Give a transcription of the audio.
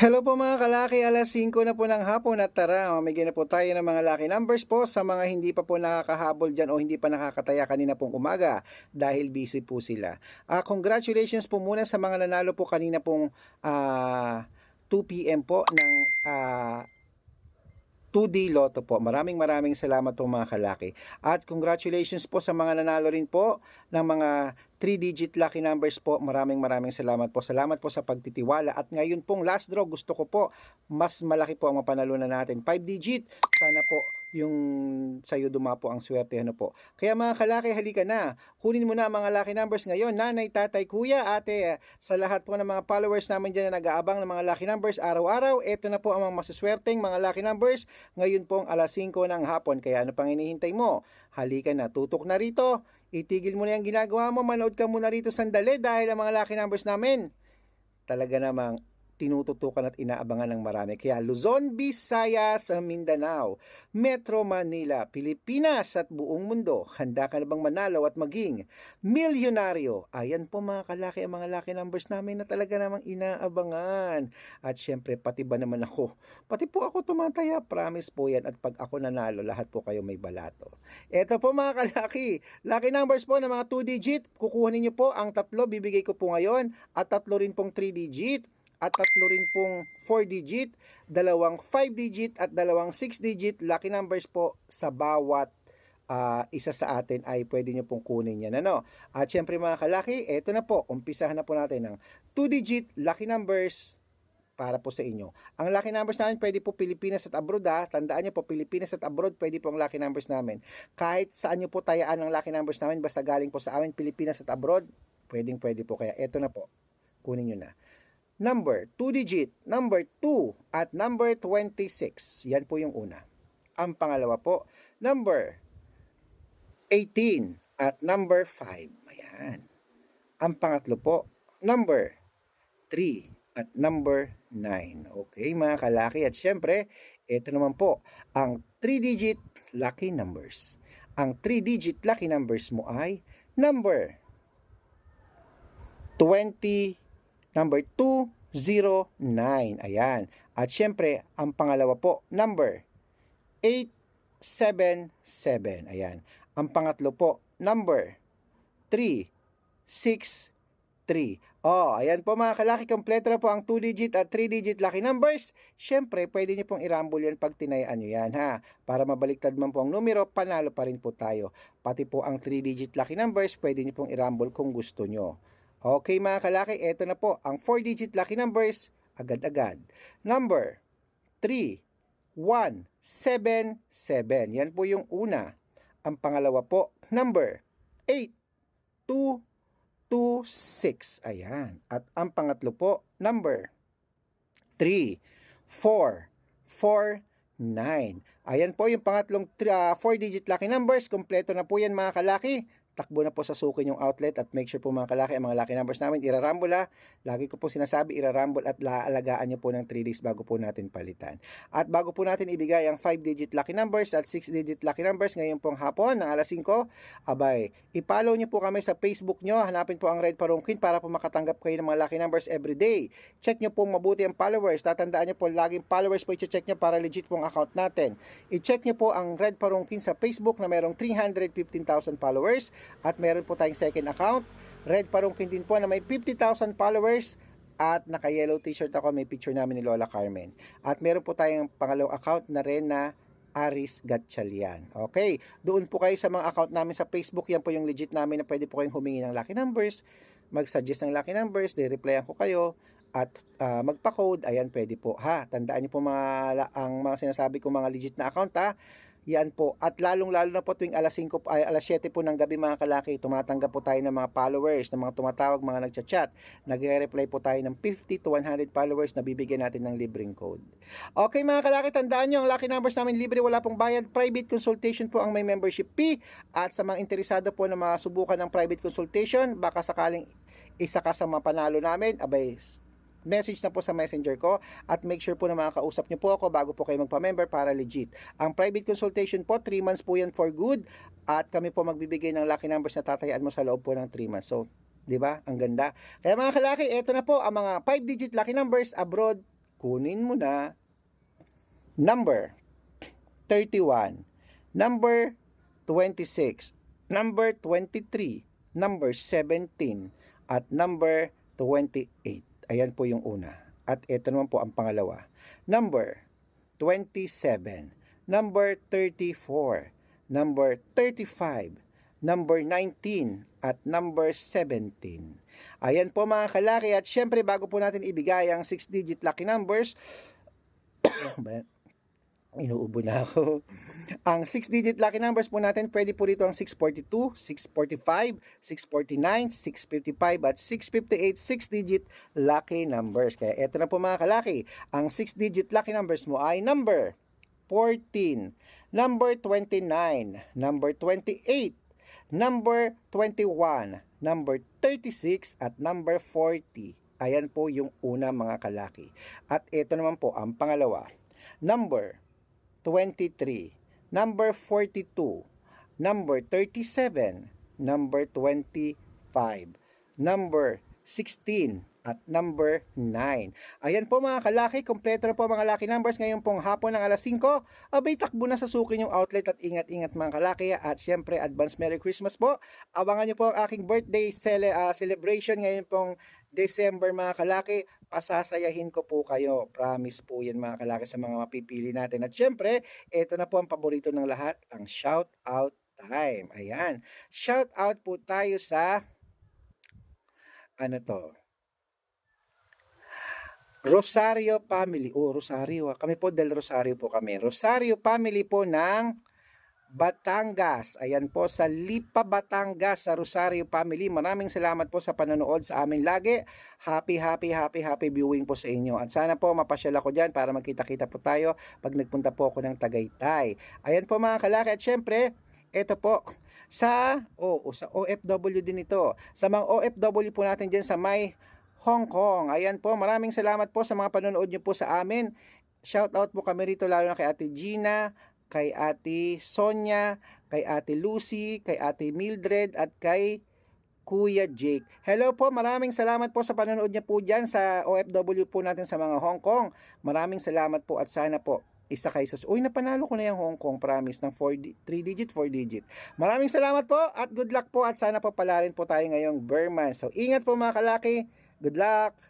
Hello po mga kalaki, alas 5 na po ng hapon at tara, mamigay na po tayo ng mga lucky numbers po sa mga hindi pa po nakakahabol dyan o hindi pa nakakataya kanina pong umaga dahil busy po sila. Ah, congratulations po muna sa mga nanalo po kanina pong ah, 2 p.m. po ng ah, 2D Lotto po. Maraming maraming salamat po mga kalaki. At congratulations po sa mga nanalo rin po ng mga 3-digit lucky numbers po. Maraming maraming salamat po. Salamat po sa pagtitiwala. At ngayon pong last draw, gusto ko po mas malaki po ang mapanalunan natin. 5-digit, sana po yung sa'yo dumapo ang swerte. Ano po. Kaya mga kalaki, halika na. Kunin mo na ang mga lucky numbers ngayon. Nanay, tatay, kuya, ate, sa lahat po ng mga followers namin dyan na nag-aabang ng mga lucky numbers araw-araw. Ito na po ang mga masuswerteng mga lucky numbers ngayon pong alas 5 ng hapon. Kaya ano pang hinihintay mo? Halika na, tutok na rito. Itigil mo na yung ginagawa mo. Manood ka muna rito sandali dahil ang mga lucky numbers namin talaga namang tinututukan at inaabangan ng marami. Kaya Luzon, Visayas, Mindanao, Metro Manila, Pilipinas at buong mundo, handa ka na bang manalo at maging milyonaryo? Ayan po mga kalaki ang mga lucky numbers namin na talaga namang inaabangan. At syempre, pati ba naman ako? Pati po ako tumataya, promise po yan. At pag ako nanalo, lahat po kayo may balato. Ito po mga kalaki, lucky numbers po ng mga 2 digit, kukuha ninyo po ang tatlo, bibigay ko po ngayon, at tatlo rin pong 3 digit at tatlo rin pong 4 digit, dalawang 5 digit at dalawang 6 digit lucky numbers po sa bawat ah, isa sa atin ay pwede nyo pong kunin yan. Ano? At syempre mga kalaki, eto na po, umpisahan na po natin ng 2 digit lucky numbers para po sa inyo. Ang lucky numbers namin pwede po Pilipinas at abroad ha. Tandaan nyo po, Pilipinas at abroad pwede po ang lucky numbers namin. Kahit saan nyo po tayaan ang lucky numbers namin, basta galing po sa amin, Pilipinas at abroad, pwedeng pwede po. Kaya eto na po, kunin nyo na number 2 digit, number 2 at number 26. Yan po yung una. Ang pangalawa po, number 18 at number 5. Ayan. Ang pangatlo po, number 3 at number 9. Okay, mga kalaki. At syempre, ito naman po, ang 3 digit lucky numbers. Ang 3 digit lucky numbers mo ay number 20 Number 209. Ayan. At syempre, ang pangalawa po, number 877. Ayan. Ang pangatlo po, number 363. Oh, ayan po mga kalaki, kompleto na po ang 2-digit at 3-digit lucky numbers. Syempre, pwede nyo pong i-rumble yan pag tinayaan nyo yan ha. Para mabaliktad man po ang numero, panalo pa rin po tayo. Pati po ang 3-digit lucky numbers, pwede nyo pong i-rumble kung gusto nyo. Okay mga kalaki, eto na po ang 4-digit lucky numbers agad-agad. Number 3, 1, 7, 7. Yan po yung una. Ang pangalawa po, number 8, 2, 2, 6. Ayan. At ang pangatlo po, number 3, 4, 4, 9. Ayan po yung pangatlong 4-digit lucky numbers. Kompleto na po yan mga kalaki takbo na po sa sukin yung outlet at make sure po mga kalaki ang mga lucky numbers namin irarambol ha. Lagi ko po sinasabi irarambol at laalagaan nyo po ng 3 days bago po natin palitan. At bago po natin ibigay ang 5 digit lucky numbers at 6 digit lucky numbers ngayon pong hapon ng alas 5, abay, i-follow nyo po kami sa Facebook nyo. Hanapin po ang Red Parungkin para po makatanggap kayo ng mga lucky numbers every day. Check nyo po mabuti ang followers. Tatandaan nyo po laging followers po i-check nyo para legit pong account natin. I-check nyo po ang Red Parungkin sa Facebook na merong 315,000 followers at meron po tayong second account, Red Parungkin din po na may 50,000 followers at naka-yellow t-shirt ako, may picture namin ni Lola Carmen. At meron po tayong pangalawang account na rin na Aris Gatchalian. Okay, doon po kayo sa mga account namin sa Facebook, yan po yung legit namin na pwede po kayong humingi ng lucky numbers, mag-suggest ng lucky numbers, de-replyan ko kayo, at uh, magpa-code, ayan pwede po ha. Tandaan niyo po mga, ang mga sinasabi ko mga legit na account ha yan po. At lalong-lalo na po tuwing alas 5 ay alas 7 po ng gabi mga kalaki, tumatanggap po tayo ng mga followers, ng mga tumatawag, mga nagchat-chat. Nagre-reply po tayo ng 50 to 100 followers na bibigyan natin ng libreng code. Okay mga kalaki, tandaan nyo, ang lucky numbers namin libre, wala pong bayad. Private consultation po ang may membership fee. At sa mga interesado po na masubukan ng private consultation, baka sakaling isa ka sa mga panalo namin, abay, message na po sa messenger ko at make sure po na makakausap niyo po ako bago po kayo magpa-member para legit. Ang private consultation po, 3 months po yan for good at kami po magbibigay ng lucky numbers na tatayaan mo sa loob po ng 3 months. So, 'di ba? Ang ganda. Kaya mga kalaki, ito na po ang mga 5 digit lucky numbers abroad kunin mo na number 31, number 26, number 23, number 17, at number 28. Ayan po yung una. At ito naman po ang pangalawa. Number 27, number 34, number 35, number 19, at number 17. Ayan po mga kalaki at syempre bago po natin ibigay ang 6-digit lucky numbers, inuubo na ako. Ang 6-digit lucky numbers po natin, pwede po dito ang 642, 645, 649, 655 at 658 6-digit lucky numbers. Kaya eto na po mga kalaki, ang 6-digit lucky numbers mo ay number 14, number 29, number 28, number 21, number 36 at number 40. Ayan po yung una mga kalaki. At ito naman po ang pangalawa. Number 23, number 42, number 37, number 25, number 16, at number 9. Ayan po mga kalaki, kompleto na po mga lucky numbers ngayon pong hapon ng alas 5. Abay, takbo na sa suki yung outlet at ingat-ingat mga kalaki. At syempre, advance Merry Christmas po. Abangan nyo po ang aking birthday cele- ah, celebration ngayon pong December mga kalaki. Pasasayahin ko po kayo. Promise po yan mga kalaki sa mga mapipili natin. At syempre, ito na po ang paborito ng lahat, ang shout out time. Ayan. Shout out po tayo sa ano to? Rosario Family. Oh, Rosario. ah. Kami po del Rosario po kami. Rosario Family po ng Batangas. Ayan po sa Lipa, Batangas sa Rosario Family. Maraming salamat po sa panonood sa amin lagi. Happy, happy, happy, happy viewing po sa inyo. At sana po mapasyal ako dyan para magkita-kita po tayo pag nagpunta po ako ng Tagaytay. Ayan po mga kalaki. At syempre, ito po, sa, oh, sa OFW din ito. Sa mga OFW po natin dyan sa may Hong Kong. Ayan po, maraming salamat po sa mga panonood nyo po sa amin. Shout out po kami rito lalo na kay Ate Gina, kay Ate Sonia, kay Ate Lucy, kay Ate Mildred at kay Kuya Jake. Hello po, maraming salamat po sa panonood niyo po dyan sa OFW po natin sa mga Hong Kong. Maraming salamat po at sana po isa kayo sa... Uy, napanalo ko na yung Hong Kong promise ng 4 3 digit, 4 digit. Maraming salamat po at good luck po at sana po pala rin po tayo ngayong Burman. So ingat po mga kalaki. Good luck!